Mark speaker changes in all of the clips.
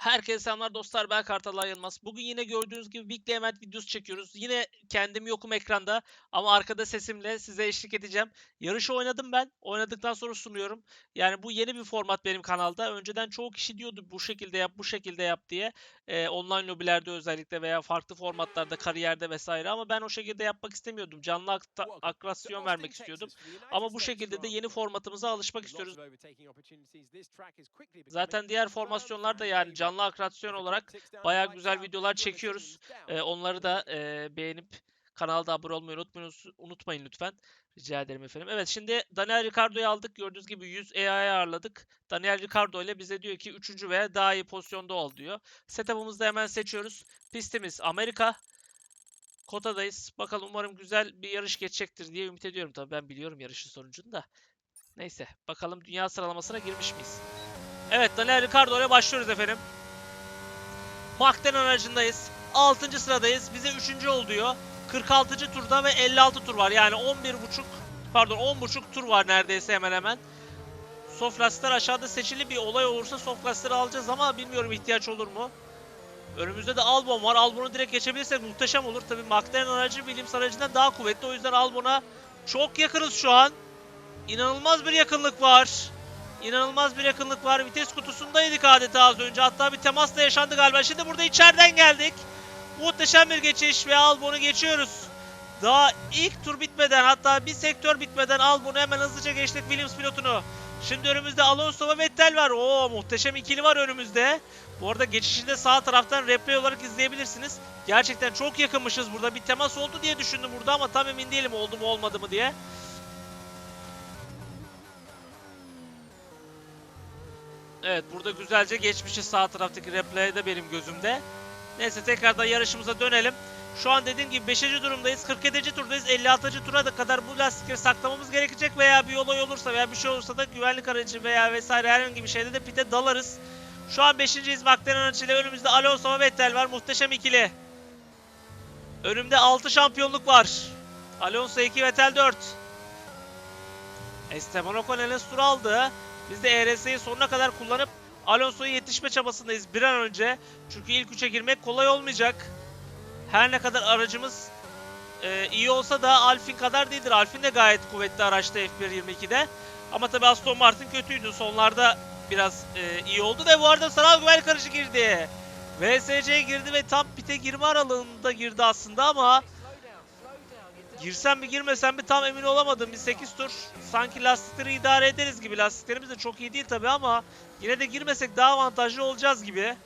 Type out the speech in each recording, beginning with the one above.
Speaker 1: Herkese selamlar dostlar ben Kartal Yılmaz. Bugün yine gördüğünüz gibi Weekly Event videosu çekiyoruz. Yine kendim yokum ekranda ama arkada sesimle size eşlik edeceğim. Yarışı oynadım ben. Oynadıktan sonra sunuyorum. Yani bu yeni bir format benim kanalda. Önceden çoğu kişi diyordu bu şekilde yap bu şekilde yap diye. Ee, online lobilerde özellikle veya farklı formatlarda kariyerde vesaire ama ben o şekilde yapmak istemiyordum. Canlı akta- akrasyon vermek istiyordum. Ama bu şekilde de yeni formatımıza alışmak istiyoruz. Zaten diğer formasyonlar da yani canlı akrasyon olarak bayağı güzel videolar çekiyoruz. Ee, onları da e, beğenip kanalda abone olmayı unutmayın, unutmayın lütfen. Rica ederim efendim. Evet şimdi Daniel Ricciardo'yu aldık. Gördüğünüz gibi 100 AI ağırladık. Daniel Ricciardo ile bize diyor ki 3. veya daha iyi pozisyonda ol diyor. Setup'ımızı da hemen seçiyoruz. Pistimiz Amerika. Kota'dayız. Bakalım umarım güzel bir yarış geçecektir diye ümit ediyorum. Tabii ben biliyorum yarışın sonucunu da. Neyse bakalım dünya sıralamasına girmiş miyiz? Evet Daniel Ricciardo ile başlıyoruz efendim. McLaren aracındayız. 6. sıradayız. Bize 3. ol diyor. 46. turda ve 56 tur var. Yani 11 buçuk pardon 10 buçuk tur var neredeyse hemen hemen. Soft aşağıda seçili bir olay olursa soft alacağız ama bilmiyorum ihtiyaç olur mu? Önümüzde de Albon var. Albon'u direkt geçebilirsek muhteşem olur. Tabii McLaren aracı Williams aracından daha kuvvetli. O yüzden Albon'a çok yakınız şu an. İnanılmaz bir yakınlık var. İnanılmaz bir yakınlık var. Vites kutusundaydık adeta az önce. Hatta bir temas da yaşandı galiba. Şimdi burada içeriden geldik. Muhteşem bir geçiş ve Albon'u geçiyoruz. Daha ilk tur bitmeden hatta bir sektör bitmeden Albon'u hemen hızlıca geçtik Williams pilotunu. Şimdi önümüzde Alonso ve Vettel var. Oo muhteşem ikili var önümüzde. Bu arada geçişi de sağ taraftan replay olarak izleyebilirsiniz. Gerçekten çok yakınmışız burada. Bir temas oldu diye düşündüm burada ama tam emin değilim oldu mu olmadı mı diye. Evet burada güzelce geçmişi sağ taraftaki replay'de benim gözümde. Neyse tekrardan yarışımıza dönelim. Şu an dediğim gibi 5. durumdayız. 47. turdayız. 56. tura da kadar bu lastikleri saklamamız gerekecek veya bir olay olursa veya bir şey olursa da güvenlik aracı veya vesaire herhangi bir şeyde de pite dalarız. Şu an 5.yiz McLaren aracıyla önümüzde Alonso ve Vettel var. Muhteşem ikili. Önümde 6 şampiyonluk var. Alonso 2, Vettel 4. Esteban Ocon Enes tur aldı. Biz de ERS'yi sonuna kadar kullanıp Alonso'ya yetişme çabasındayız bir an önce. Çünkü ilk üçe girmek kolay olmayacak. Her ne kadar aracımız e, iyi olsa da Alfin kadar değildir. Alfin de gayet kuvvetli araçta F1.22'de. Ama tabi Aston Martin kötüydü. Sonlarda biraz e, iyi oldu da bu arada sanal güvenlik aracı girdi. VSC girdi ve tam pite girme aralığında girdi aslında ama Girsem mi girmesem mi tam emin olamadım. Bir 8 tur sanki lastikleri idare ederiz gibi. Lastiklerimiz de çok iyi değil tabi ama yine de girmesek daha avantajlı olacağız gibi.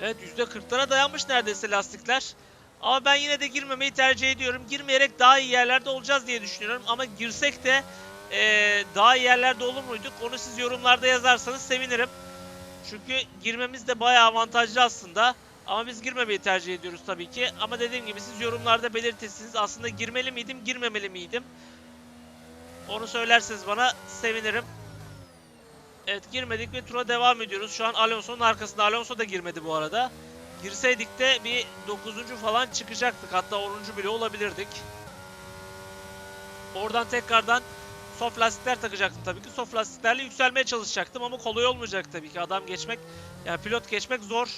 Speaker 1: Evet %40'lara dayanmış neredeyse lastikler. Ama ben yine de girmemeyi tercih ediyorum. Girmeyerek daha iyi yerlerde olacağız diye düşünüyorum. Ama girsek de ee, daha iyi yerlerde olur muyduk? Onu siz yorumlarda yazarsanız sevinirim. Çünkü girmemiz de bayağı avantajlı aslında. Ama biz girmemeyi tercih ediyoruz tabii ki. Ama dediğim gibi siz yorumlarda belirtirsiniz. Aslında girmeli miydim, girmemeli miydim? Onu söylerseniz bana sevinirim. Evet girmedik ve tura devam ediyoruz. Şu an Alonso'nun arkasında. Alonso da girmedi bu arada. Girseydik de bir 9. falan çıkacaktık. Hatta 10. bile olabilirdik. Oradan tekrardan soft lastikler takacaktım tabii ki. Soft lastiklerle yükselmeye çalışacaktım ama kolay olmayacak tabii ki. Adam geçmek, yani pilot geçmek zor.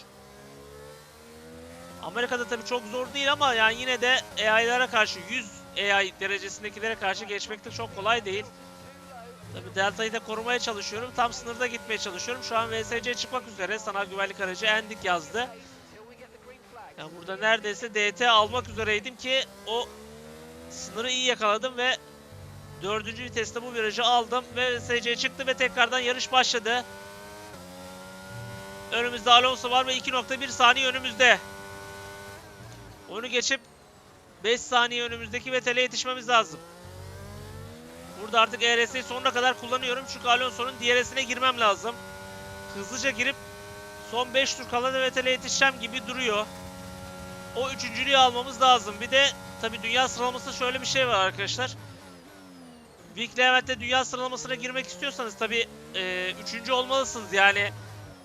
Speaker 1: Amerika'da tabii çok zor değil ama yani yine de AI'lara karşı 100 AI derecesindekilere karşı geçmek de çok kolay değil. Tabii Delta'yı da korumaya çalışıyorum. Tam sınırda gitmeye çalışıyorum. Şu an VSC çıkmak üzere. Sanal güvenlik aracı Endik yazdı. Yani burada neredeyse DT almak üzereydim ki o sınırı iyi yakaladım ve dördüncü viteste bu virajı aldım ve VSC çıktı ve tekrardan yarış başladı. Önümüzde Alonso var ve 2.1 saniye önümüzde. Onu geçip 5 saniye önümüzdeki Vettel'e yetişmemiz lazım. Burada artık ERS'yi sonuna kadar kullanıyorum. Çünkü Alonso'nun DRS'ine girmem lazım. Hızlıca girip son 5 tur kala Vettel'e yetişeceğim gibi duruyor. O üçüncülüğü almamız lazım. Bir de tabi dünya sıralamasında şöyle bir şey var arkadaşlar. Weekly Event'te dünya sıralamasına girmek istiyorsanız tabi e, üçüncü olmalısınız. Yani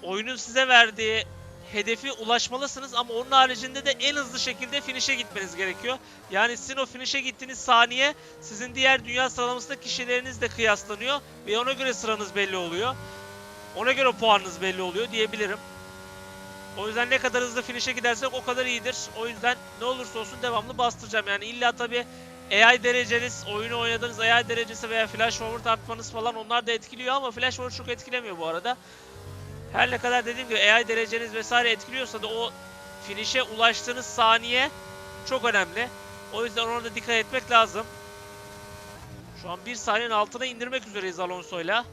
Speaker 1: oyunun size verdiği hedefi ulaşmalısınız ama onun haricinde de en hızlı şekilde finish'e gitmeniz gerekiyor. Yani sizin o finish'e gittiğiniz saniye sizin diğer dünya sıralamasındaki kişilerinizle kıyaslanıyor ve ona göre sıranız belli oluyor. Ona göre puanınız belli oluyor diyebilirim. O yüzden ne kadar hızlı finish'e gidersek o kadar iyidir. O yüzden ne olursa olsun devamlı bastıracağım. Yani illa tabi AI dereceniz, oyunu oynadığınız AI derecesi veya flash forward artmanız falan onlar da etkiliyor ama flash forward çok etkilemiyor bu arada. Her ne kadar dediğim gibi AI dereceniz vesaire etkiliyorsa da o finish'e ulaştığınız saniye çok önemli. O yüzden orada dikkat etmek lazım. Şu an bir saniyenin altına indirmek üzereyiz Alonso'yla.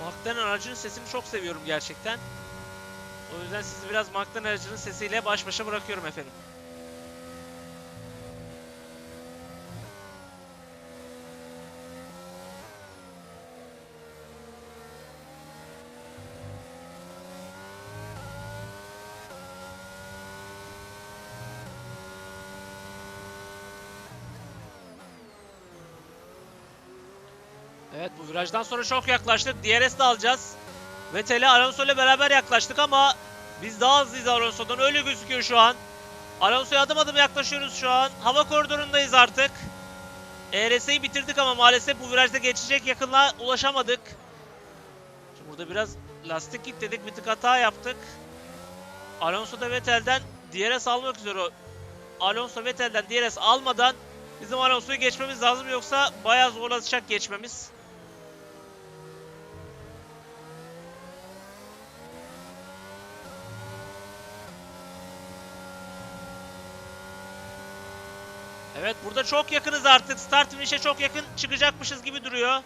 Speaker 1: McLaren aracının sesini çok seviyorum gerçekten. O yüzden sizi biraz McLaren aracının sesiyle baş başa bırakıyorum efendim. Evet bu virajdan sonra çok yaklaştık. DRS de alacağız. Vettel'e Alonso ile beraber yaklaştık ama biz daha hızlıyız Alonso'dan. Öyle gözüküyor şu an. Alonso'ya adım adım yaklaşıyoruz şu an. Hava koridorundayız artık. ERS'yi bitirdik ama maalesef bu virajda geçecek yakınlığa ulaşamadık. Şimdi burada biraz lastik kilitledik. Bir tık hata yaptık. Alonso da Vettel'den DRS almak üzere. Alonso Vettel'den DRS almadan bizim Alonso'yu geçmemiz lazım yoksa bayağı zorlaşacak geçmemiz. Evet burada çok yakınız artık. Start finish'e çok yakın çıkacakmışız gibi duruyor.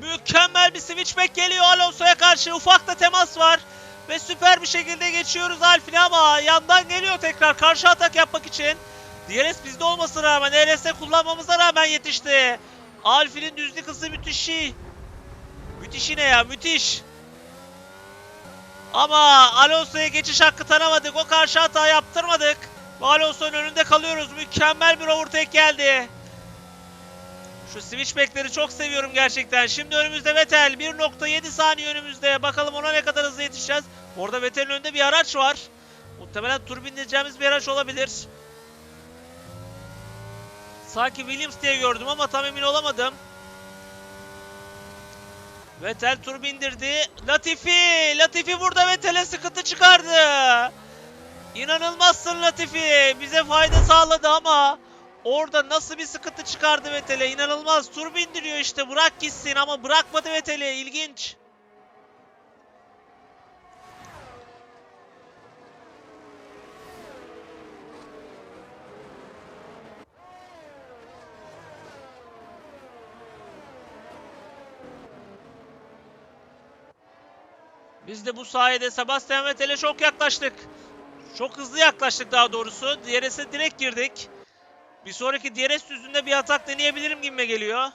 Speaker 1: Mükemmel bir switchback geliyor Alonso'ya karşı. Ufak da temas var. Ve süper bir şekilde geçiyoruz Alfine ama yandan geliyor tekrar karşı atak yapmak için. DRS bizde olmasına rağmen, ERS kullanmamıza rağmen yetişti. Alfi'nin düzlük hızı müthişi. Müthişi ne ya müthiş. Ama Alonso'ya geçiş hakkı tanımadık. O karşı hata yaptırmadık. Alonso'nun önünde kalıyoruz. Mükemmel bir overtake geldi. Şu switchback'leri çok seviyorum gerçekten. Şimdi önümüzde Vettel. 1.7 saniye önümüzde. Bakalım ona ne kadar hızlı yetişeceğiz. Orada Vettel'in önünde bir araç var. Muhtemelen tur bindireceğimiz bir araç olabilir. Sanki Williams diye gördüm ama tam emin olamadım. Vettel tur bindirdi. Latifi! Latifi burada Vettel'e sıkıntı çıkardı. İnanılmazsın Latifi. Bize fayda sağladı ama orada nasıl bir sıkıntı çıkardı Vettel'e. İnanılmaz. Tur bindiriyor işte. Bırak gitsin ama bırakmadı Vettel'i. İlginç. Biz de bu sayede Sebastian Vettel'e çok yaklaştık. Çok hızlı yaklaştık daha doğrusu. DRS'e direkt girdik. Bir sonraki DRS düzünde bir atak deneyebilirim gibime geliyor.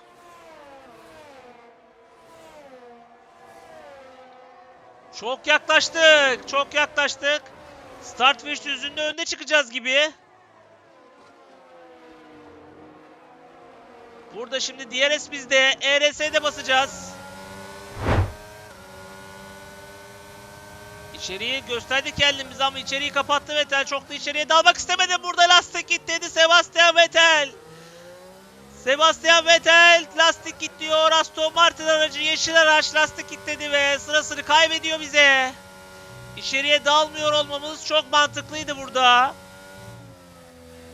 Speaker 1: Çok yaklaştık. Çok yaklaştık. Start finish düzünde önde çıkacağız gibi. Burada şimdi DRS bizde. ERS'e de basacağız. İçeriği gösterdik kendimizi ama içeriği kapattı Vettel. Çok da içeriye dalmak istemedi. Burada lastik gitti Sebastian Vettel. Sebastian Vettel lastik gidiyor. Aston Martin aracı yeşil araç lastik kilitledi ve sırasını kaybediyor bize. İçeriye dalmıyor olmamız çok mantıklıydı burada.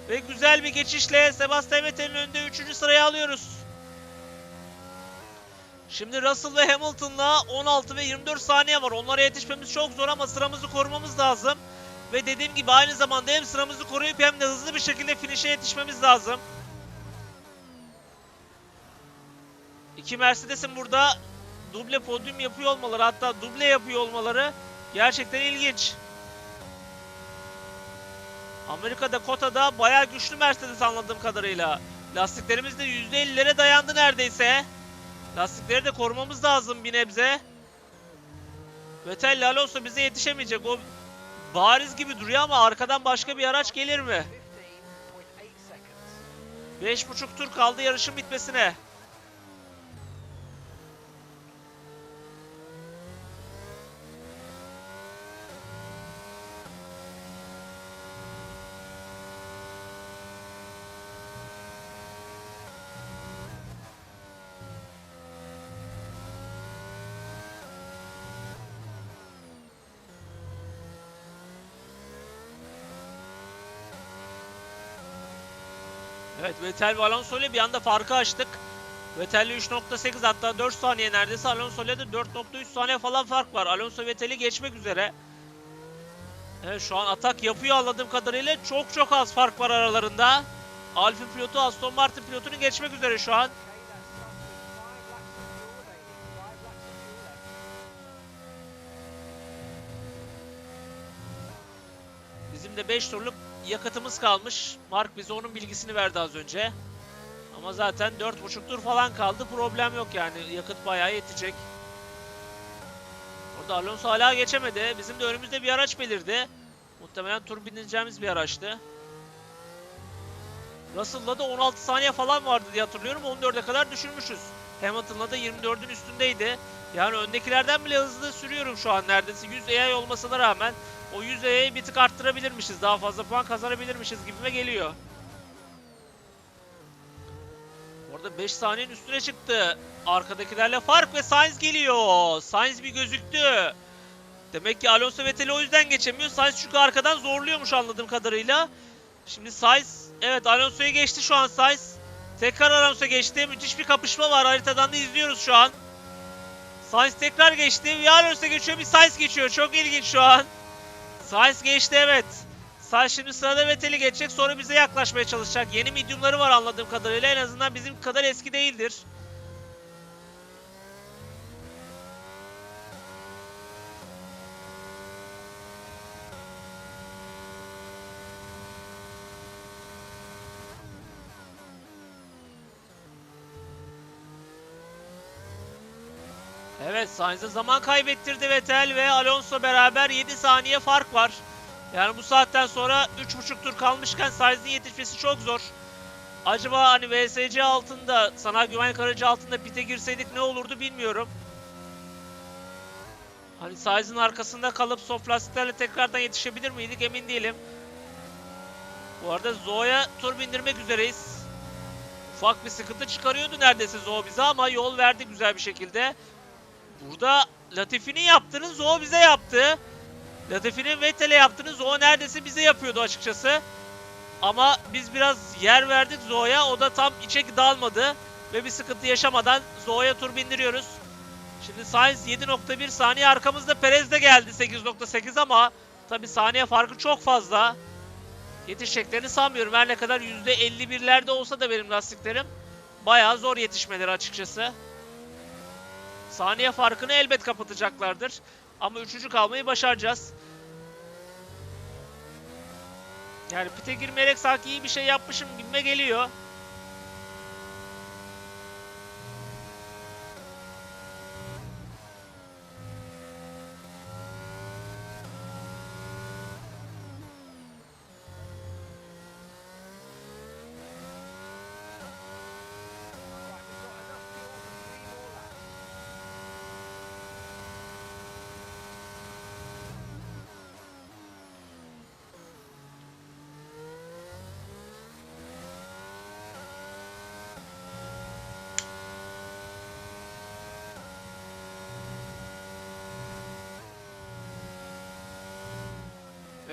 Speaker 1: Ve güzel bir geçişle Sebastian Vettel'in önünde 3. sırayı alıyoruz. Şimdi Russell ve Hamilton'la 16 ve 24 saniye var. Onlara yetişmemiz çok zor ama sıramızı korumamız lazım. Ve dediğim gibi aynı zamanda hem sıramızı koruyup hem de hızlı bir şekilde finish'e yetişmemiz lazım. İki Mercedes'in burada duble podyum yapıyor olmaları hatta duble yapıyor olmaları gerçekten ilginç. Amerika'da Kota'da bayağı güçlü Mercedes anladığım kadarıyla. Lastiklerimiz de %50'lere dayandı neredeyse. Lastikleri de korumamız lazım bir nebze. Vettel Alonso bize yetişemeyecek. O bariz gibi duruyor ama arkadan başka bir araç gelir mi? 5.5 tur kaldı yarışın bitmesine. Evet Vettel ve Alonso ile bir anda farkı açtık. Vettel'le 3.8 hatta 4 saniye neredeyse Alonso ile de 4.3 saniye falan fark var. Alonso Vettel'i geçmek üzere. Evet şu an atak yapıyor anladığım kadarıyla. Çok çok az fark var aralarında. Alfa pilotu Aston Martin pilotunu geçmek üzere şu an. Bizim de 5 turluk yakıtımız kalmış. Mark bize onun bilgisini verdi az önce. Ama zaten 4,5 tur falan kaldı. Problem yok yani. Yakıt bayağı yetecek. Orada Alonso hala geçemedi. Bizim de önümüzde bir araç belirdi. Muhtemelen tur bineceğimiz bir araçtı. Russell'la da 16 saniye falan vardı diye hatırlıyorum. 14'e kadar düşürmüşüz. Hamilton'la da 24'ün üstündeydi. Yani öndekilerden bile hızlı sürüyorum şu an neredeyse. 100 AI olmasına rağmen o 100 AI'yi bir tık arttırabilirmişiz. Daha fazla puan kazanabilirmişiz gibime geliyor. Orada 5 saniyenin üstüne çıktı. Arkadakilerle fark ve Sainz geliyor. Sainz bir gözüktü. Demek ki Alonso Vettel'i o yüzden geçemiyor. Sainz çünkü arkadan zorluyormuş anladığım kadarıyla. Şimdi Sainz, evet Alonso'yu geçti şu an Sainz. Tekrar Alonso geçti. Müthiş bir kapışma var. Haritadan da izliyoruz şu an. Sainz tekrar geçti. Bir Alonso geçiyor, bir Sainz geçiyor. Çok ilginç şu an. Sainz geçti evet. Sainz şimdi sırada Vettel'i geçecek. Sonra bize yaklaşmaya çalışacak. Yeni mediumları var anladığım kadarıyla. En azından bizim kadar eski değildir. Evet Sainz'e zaman kaybettirdi Vettel ve Alonso beraber 7 saniye fark var. Yani bu saatten sonra 3.5 tur kalmışken Sainz'in yetişmesi çok zor. Acaba hani VSC altında, sanal güvenlik aracı altında pite girseydik ne olurdu bilmiyorum. Hani Sainz'in arkasında kalıp soft lastiklerle tekrardan yetişebilir miydik emin değilim. Bu arada Zoe'ya tur bindirmek üzereyiz. Ufak bir sıkıntı çıkarıyordu neredeyse Zoe bize ama yol verdi güzel bir şekilde. Burada Latifi'nin yaptığını Zoe bize yaptı. Latifi'nin Vettel'e yaptığını Zoe neredeyse bize yapıyordu açıkçası. Ama biz biraz yer verdik Zoe'ya. O da tam içe dalmadı. Ve bir sıkıntı yaşamadan Zoe'ya tur bindiriyoruz. Şimdi Sainz 7.1 saniye arkamızda Perez de geldi 8.8 ama tabi saniye farkı çok fazla. Yetişeceklerini sanmıyorum. Her ne kadar %51'lerde olsa da benim lastiklerim bayağı zor yetişmeleri açıkçası. Saniye farkını elbet kapatacaklardır. Ama üçüncü kalmayı başaracağız. Yani pite girmeyerek sanki iyi bir şey yapmışım gibime geliyor.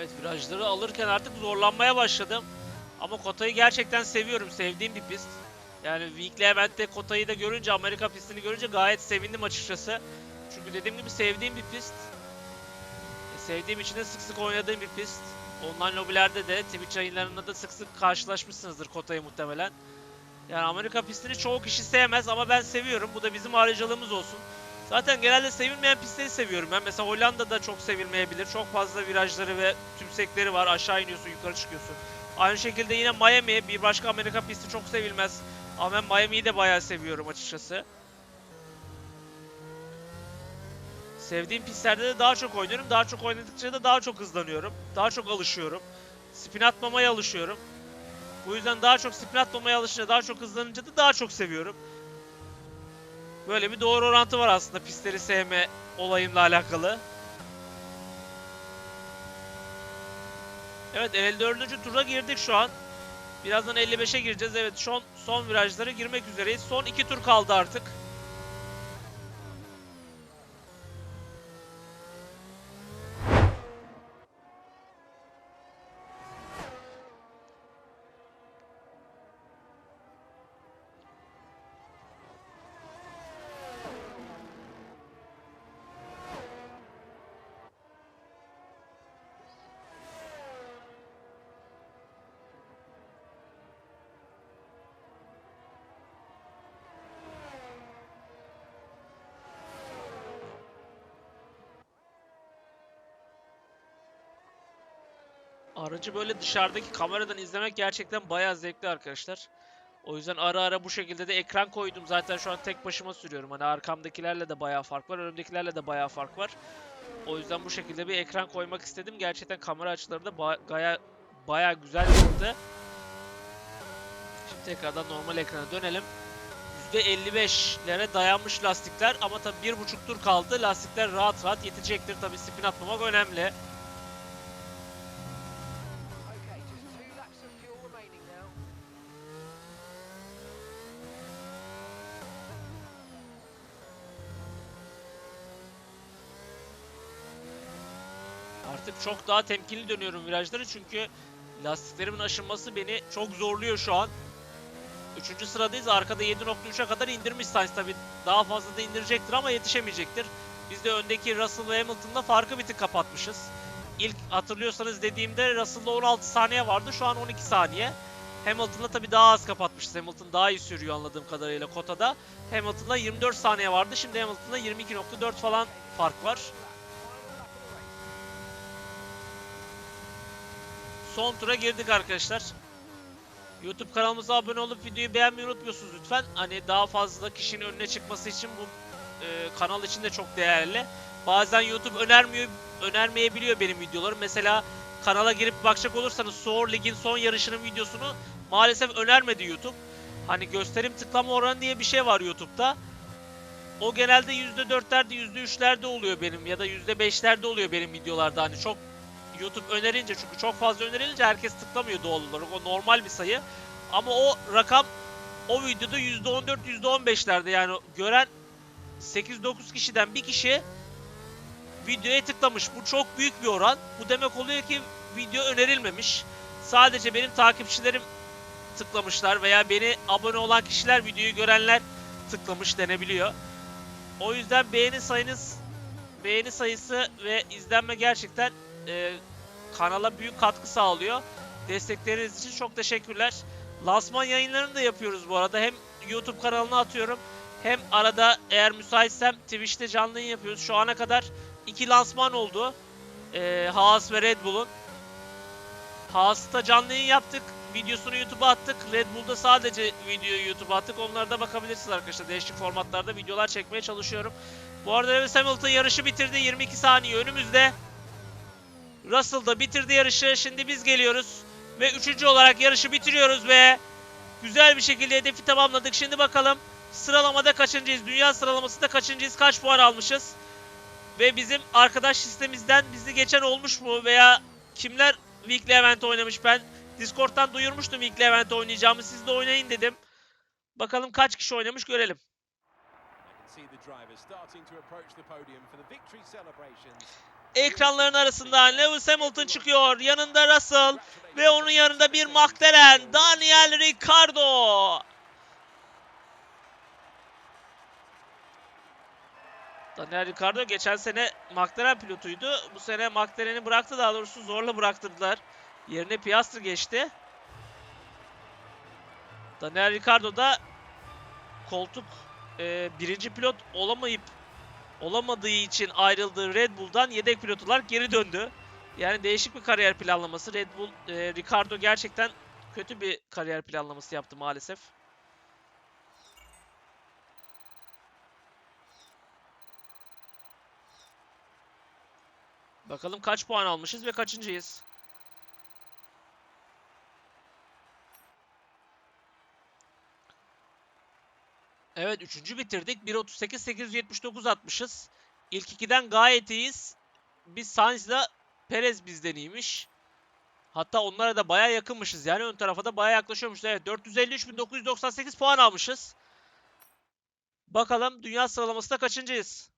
Speaker 1: Evet virajları alırken artık zorlanmaya başladım. Ama Kota'yı gerçekten seviyorum. Sevdiğim bir pist. Yani Weekly Event'te Kota'yı da görünce, Amerika pistini görünce gayet sevindim açıkçası. Çünkü dediğim gibi sevdiğim bir pist. E, sevdiğim için de sık sık oynadığım bir pist. Online lobilerde de, Twitch yayınlarında da sık sık karşılaşmışsınızdır Kota'yı muhtemelen. Yani Amerika pistini çoğu kişi sevmez ama ben seviyorum. Bu da bizim ayrıcalığımız olsun. Zaten genelde sevilmeyen pistleri seviyorum ben. Mesela Hollanda'da çok sevilmeyebilir. Çok fazla virajları ve tümsekleri var. Aşağı iniyorsun, yukarı çıkıyorsun. Aynı şekilde yine Miami bir başka Amerika pisti çok sevilmez. Ama ben Miami'yi de bayağı seviyorum açıkçası. Sevdiğim pistlerde de daha çok oynuyorum. Daha çok oynadıkça da daha çok hızlanıyorum. Daha çok alışıyorum. Spin atmamaya alışıyorum. Bu yüzden daha çok spin atmamaya alışınca, daha çok hızlanınca da daha çok seviyorum. Böyle bir doğru orantı var aslında pistleri sevme olayımla alakalı. Evet 54. tura girdik şu an. Birazdan 55'e gireceğiz. Evet son, son virajlara girmek üzereyiz. Son 2 tur kaldı artık. Aracı böyle dışarıdaki kameradan izlemek gerçekten bayağı zevkli arkadaşlar. O yüzden ara ara bu şekilde de ekran koydum. Zaten şu an tek başıma sürüyorum. Hani arkamdakilerle de bayağı fark var. Önümdekilerle de bayağı fark var. O yüzden bu şekilde bir ekran koymak istedim. Gerçekten kamera açıları da ba- bayağı güzel yaptı. Şimdi tekrardan normal ekrana dönelim. %55'lere dayanmış lastikler ama tabii bir buçuk tur kaldı. Lastikler rahat rahat yetecektir. Tabii spin atmamak önemli. Çok daha temkinli dönüyorum virajları çünkü lastiklerimin aşınması beni çok zorluyor şu an. Üçüncü sıradayız. Arkada 7.3'e kadar indirmiş Sainz tabi. Daha fazla da indirecektir ama yetişemeyecektir. Biz de öndeki Russell ve Hamilton'la farkı bir tık kapatmışız. İlk hatırlıyorsanız dediğimde Russell'da 16 saniye vardı. Şu an 12 saniye. Hamilton'la tabi daha az kapatmışız. Hamilton daha iyi sürüyor anladığım kadarıyla kotada. Hamilton'la 24 saniye vardı. Şimdi Hamilton'la 22.4 falan fark var. Son tura girdik arkadaşlar. YouTube kanalımıza abone olup videoyu beğenmeyi unutmuyorsunuz lütfen. Hani daha fazla kişinin önüne çıkması için bu e, kanal için de çok değerli. Bazen YouTube önermiyor, önermeyebiliyor benim videolarım. Mesela kanala girip bakacak olursanız Soğur Lig'in son yarışının videosunu maalesef önermedi YouTube. Hani gösterim tıklama oranı diye bir şey var YouTube'da. O genelde %4'lerde %3'lerde oluyor benim ya da %5'lerde oluyor benim videolarda. Hani çok YouTube önerince çünkü çok fazla önerilince herkes tıklamıyor doğal olarak. O normal bir sayı. Ama o rakam o videoda %14 %15'lerde yani gören 8-9 kişiden bir kişi videoya tıklamış. Bu çok büyük bir oran. Bu demek oluyor ki video önerilmemiş. Sadece benim takipçilerim tıklamışlar veya beni abone olan kişiler videoyu görenler tıklamış denebiliyor. O yüzden beğeni sayınız beğeni sayısı ve izlenme gerçekten e, kanala büyük katkı sağlıyor. Destekleriniz için çok teşekkürler. Lansman yayınlarını da yapıyoruz bu arada. Hem YouTube kanalına atıyorum hem arada eğer müsaitsem Twitch'te canlı yayın yapıyoruz. Şu ana kadar iki lansman oldu. E, Haas ve Red Bull'un. Haas'ta canlı yayın yaptık. Videosunu YouTube'a attık. Red Bull'da sadece videoyu YouTube'a attık. Onlarda bakabilirsiniz arkadaşlar. Değişik formatlarda videolar çekmeye çalışıyorum. Bu arada Lewis Hamilton yarışı bitirdi. 22 saniye önümüzde. Russell da bitirdi yarışı. Şimdi biz geliyoruz. Ve üçüncü olarak yarışı bitiriyoruz ve güzel bir şekilde hedefi tamamladık. Şimdi bakalım sıralamada kaçıncıyız? Dünya sıralamasında kaçıncıyız? Kaç puan almışız? Ve bizim arkadaş listemizden bizi geçen olmuş mu? Veya kimler Weekly Event oynamış? Ben Discord'dan duyurmuştum Weekly Event oynayacağımı. Siz de oynayın dedim. Bakalım kaç kişi oynamış görelim. Ekranların arasından Lewis Hamilton çıkıyor. Yanında Russell ve onun yanında bir McLaren Daniel Ricciardo. Daniel Ricciardo geçen sene McLaren pilotuydu. Bu sene McLaren'i bıraktı daha doğrusu zorla bıraktırdılar. Yerine Piastri geçti. Daniel Ricciardo da koltuk e, birinci pilot olamayıp olamadığı için ayrıldığı Red Bull'dan yedek pilot olarak geri döndü. Yani değişik bir kariyer planlaması. Red Bull, e, Ricardo gerçekten kötü bir kariyer planlaması yaptı maalesef. Bakalım kaç puan almışız ve kaçıncıyız? Evet üçüncü bitirdik. 1.38 879 atmışız. İlk ikiden gayet iyiyiz. Biz Sainz'la Perez bizden iyiymiş. Hatta onlara da baya yakınmışız. Yani ön tarafa da baya yaklaşıyormuşuz. Evet 453.998 puan almışız. Bakalım dünya sıralamasında kaçıncıyız?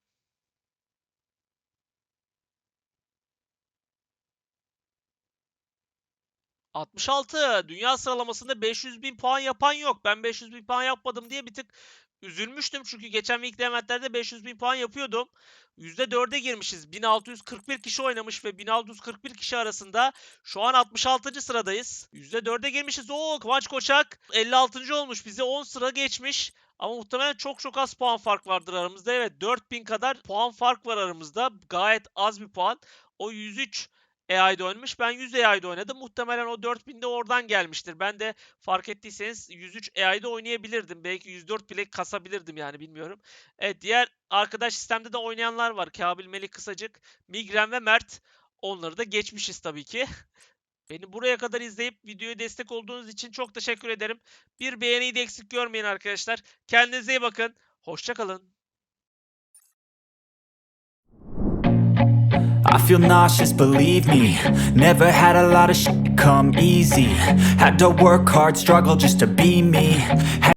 Speaker 1: ...66. Dünya sıralamasında 500 bin puan yapan yok. Ben 500 bin puan yapmadım diye bir tık üzülmüştüm. Çünkü geçen weekly eventlerde 500 bin puan yapıyordum. %4'e girmişiz. 1641 kişi oynamış ve 1641 kişi arasında şu an 66. sıradayız. %4'e girmişiz. Oo Kıvanç Koçak 56. olmuş. Bize 10 sıra geçmiş. Ama muhtemelen çok çok az puan fark vardır aramızda. Evet 4000 kadar puan fark var aramızda. Gayet az bir puan. O 103 AI'de oynamış. Ben 100 AI'de oynadım. Muhtemelen o 4000'de oradan gelmiştir. Ben de fark ettiyseniz 103 AI'de oynayabilirdim. Belki 104 bile kasabilirdim yani bilmiyorum. Evet diğer arkadaş sistemde de oynayanlar var. Kabil Melik Kısacık, Migren ve Mert. Onları da geçmişiz tabii ki. Beni buraya kadar izleyip videoya destek olduğunuz için çok teşekkür ederim. Bir beğeniyi de eksik görmeyin arkadaşlar. Kendinize iyi bakın. Hoşçakalın.
Speaker 2: I feel nauseous, believe me. Never had a lot of shit come easy. Had to work hard, struggle just to be me.